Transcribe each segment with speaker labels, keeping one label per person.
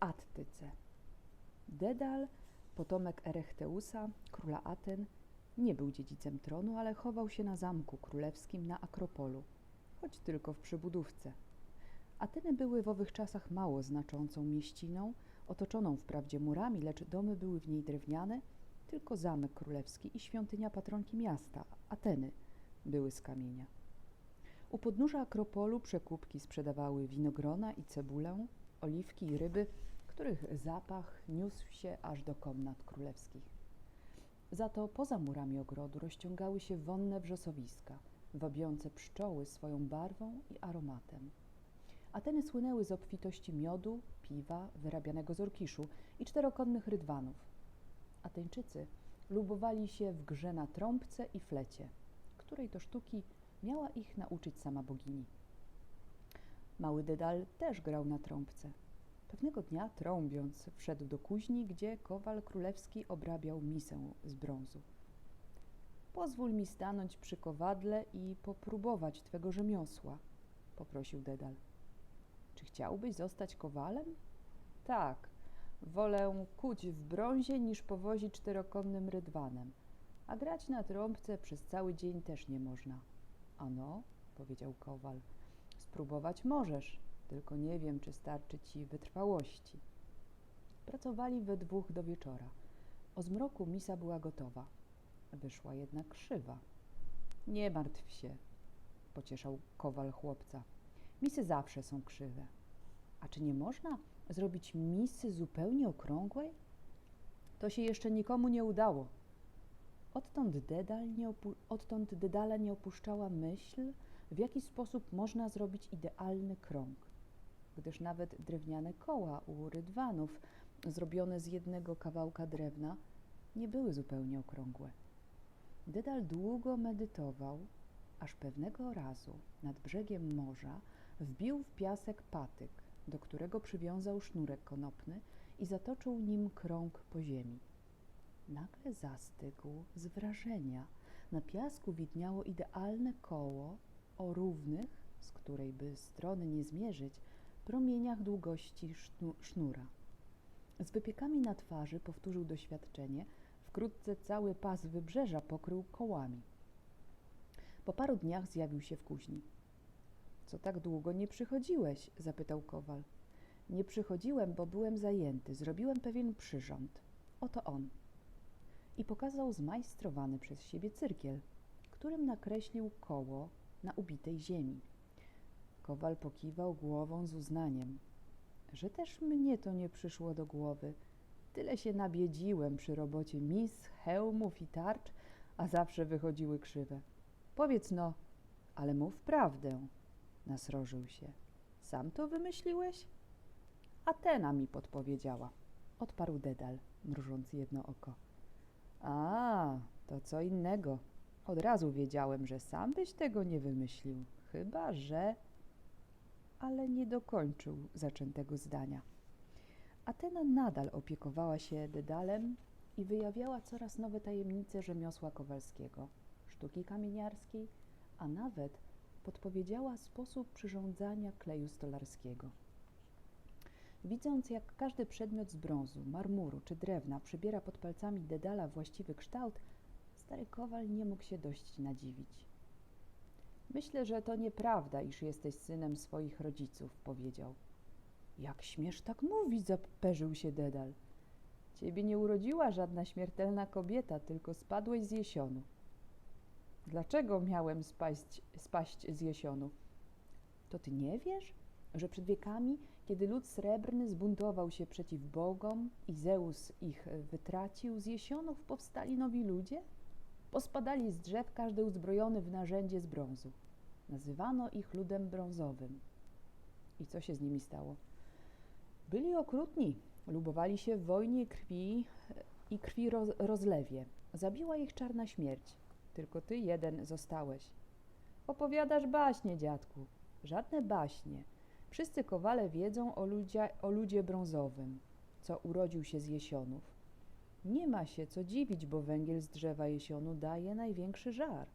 Speaker 1: Attyce. Dedal, potomek Erechteusa, króla Aten, nie był dziedzicem tronu, ale chował się na zamku królewskim na Akropolu, choć tylko w przybudówce. Ateny były w owych czasach mało znaczącą mieściną, otoczoną wprawdzie murami, lecz domy były w niej drewniane, tylko zamek królewski i świątynia patronki miasta, Ateny, były z kamienia. U podnóża Akropolu przekupki sprzedawały winogrona i cebulę, oliwki i ryby, których zapach niósł się aż do komnat królewskich. Za to poza murami ogrodu rozciągały się wonne wrzosowiska, wabiące pszczoły swoją barwą i aromatem. Ateny słynęły z obfitości miodu, piwa, wyrabianego z orkiszu i czterokonnych rydwanów. Ateńczycy lubowali się w grze na trąbce i flecie, której to sztuki miała ich nauczyć sama bogini. Mały Dedal też grał na trąbce. Pewnego dnia, trąbiąc, wszedł do kuźni, gdzie kowal królewski obrabiał misę z brązu. Pozwól mi stanąć przy kowadle i popróbować twego rzemiosła, poprosił Dedal. Czy chciałbyś zostać kowalem? Tak, wolę kuć w brązie niż powozić czterokonnym rydwanem, a grać na trąbce przez cały dzień też nie można. Ano, powiedział kowal, spróbować możesz, tylko nie wiem, czy starczy ci wytrwałości. Pracowali we dwóch do wieczora. O zmroku misa była gotowa. Wyszła jednak krzywa. Nie martw się, pocieszał kowal chłopca. Misy zawsze są krzywe. A czy nie można zrobić misy zupełnie okrągłej? To się jeszcze nikomu nie udało. Odtąd, Dedal nie opu- odtąd Dedala nie opuszczała myśl, w jaki sposób można zrobić idealny krąg, gdyż nawet drewniane koła u rydwanów, zrobione z jednego kawałka drewna, nie były zupełnie okrągłe. Dedal długo medytował, aż pewnego razu nad brzegiem morza wbił w piasek patyk, do którego przywiązał sznurek konopny i zatoczył nim krąg po ziemi. Nagle zastygł z wrażenia. Na piasku widniało idealne koło o równych, z której by strony nie zmierzyć, promieniach długości sznu- sznura. Z wypiekami na twarzy powtórzył doświadczenie. Wkrótce cały pas wybrzeża pokrył kołami. Po paru dniach zjawił się w kuźni. Co tak długo nie przychodziłeś? zapytał kowal. Nie przychodziłem, bo byłem zajęty. Zrobiłem pewien przyrząd. Oto on. I pokazał zmajstrowany przez siebie cyrkiel, którym nakreślił koło na ubitej ziemi. Kowal pokiwał głową z uznaniem. Że też mnie to nie przyszło do głowy. Tyle się nabiedziłem przy robocie mis, hełmów i tarcz, a zawsze wychodziły krzywe. Powiedz no, ale mów prawdę. Nasrożył się. Sam to wymyśliłeś? Atena mi podpowiedziała. Odparł Dedal, mrużąc jedno oko. A, to co innego. Od razu wiedziałem, że sam byś tego nie wymyślił. Chyba, że... Ale nie dokończył zaczętego zdania. Atena nadal opiekowała się Dedalem i wyjawiała coraz nowe tajemnice rzemiosła kowalskiego, sztuki kamieniarskiej, a nawet podpowiedziała sposób przyrządzania kleju stolarskiego. Widząc, jak każdy przedmiot z brązu, marmuru czy drewna przybiera pod palcami Dedala właściwy kształt, stary kowal nie mógł się dość nadziwić. Myślę, że to nieprawda, iż jesteś synem swoich rodziców, powiedział. Jak śmiesz tak mówić, zaperzył się Dedal. Ciebie nie urodziła żadna śmiertelna kobieta, tylko spadłeś z jesionu. Dlaczego miałem spaść, spaść z jesionu? To ty nie wiesz, że przed wiekami, kiedy lud srebrny zbuntował się przeciw bogom i Zeus ich wytracił, z jesionów powstali nowi ludzie? Pospadali z drzew, każdy uzbrojony w narzędzie z brązu. Nazywano ich ludem brązowym. I co się z nimi stało? Byli okrutni, lubowali się w wojnie krwi i krwi roz, rozlewie. Zabiła ich czarna śmierć. Tylko ty jeden zostałeś. Opowiadasz baśnie, dziadku. Żadne baśnie. Wszyscy kowale wiedzą o, o ludzie brązowym, co urodził się z jesionów. Nie ma się co dziwić, bo węgiel z drzewa jesionu daje największy żar.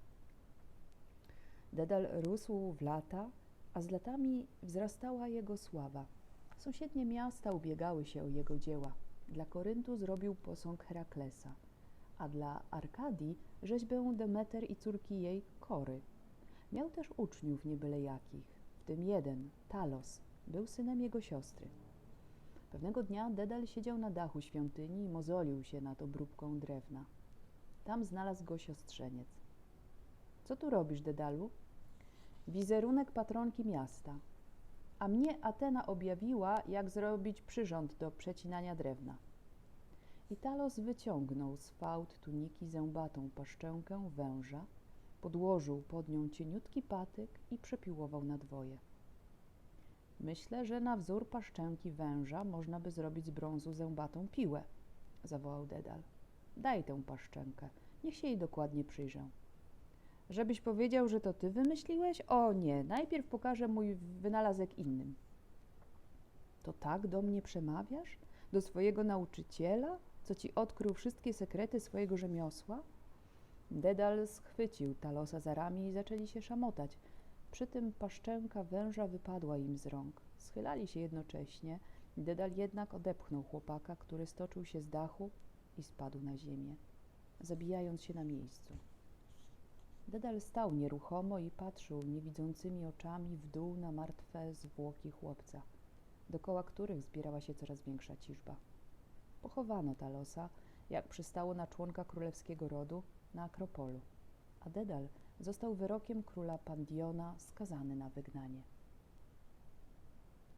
Speaker 1: Dedal rósł w lata, a z latami wzrastała jego sława. Sąsiednie miasta ubiegały się o jego dzieła. Dla Koryntu zrobił posąg Heraklesa, a dla Arkadii rzeźbę Demeter i córki jej Kory. Miał też uczniów nie byle jakich, w tym jeden, Talos, był synem jego siostry. Pewnego dnia Dedal siedział na dachu świątyni i mozolił się nad obróbką drewna. Tam znalazł go siostrzeniec. Co tu robisz, Dedalu? Wizerunek patronki miasta. A mnie Atena objawiła, jak zrobić przyrząd do przecinania drewna. I Talos wyciągnął z fałd tuniki zębatą paszczękę węża, podłożył pod nią cieniutki patyk i przepiłował na dwoje. Myślę, że na wzór paszczęki węża można by zrobić z brązu zębatą piłę, zawołał Dedal. Daj tę paszczękę, niech się jej dokładnie przyjrzę. Żebyś powiedział, że to ty wymyśliłeś? O nie, najpierw pokażę mój wynalazek innym. To tak do mnie przemawiasz? Do swojego nauczyciela, co ci odkrył wszystkie sekrety swojego rzemiosła? Dedal schwycił Talosa za ramię i zaczęli się szamotać. Przy tym paszczęka węża wypadła im z rąk. Schylali się jednocześnie. Dedal jednak odepchnął chłopaka, który stoczył się z dachu i spadł na ziemię, zabijając się na miejscu. Dedal stał nieruchomo i patrzył niewidzącymi oczami w dół na martwe zwłoki chłopca, dokoła których zbierała się coraz większa ciżba. Pochowano Talosa, jak przystało na członka królewskiego rodu, na Akropolu, a Dedal został wyrokiem króla Pandiona skazany na wygnanie.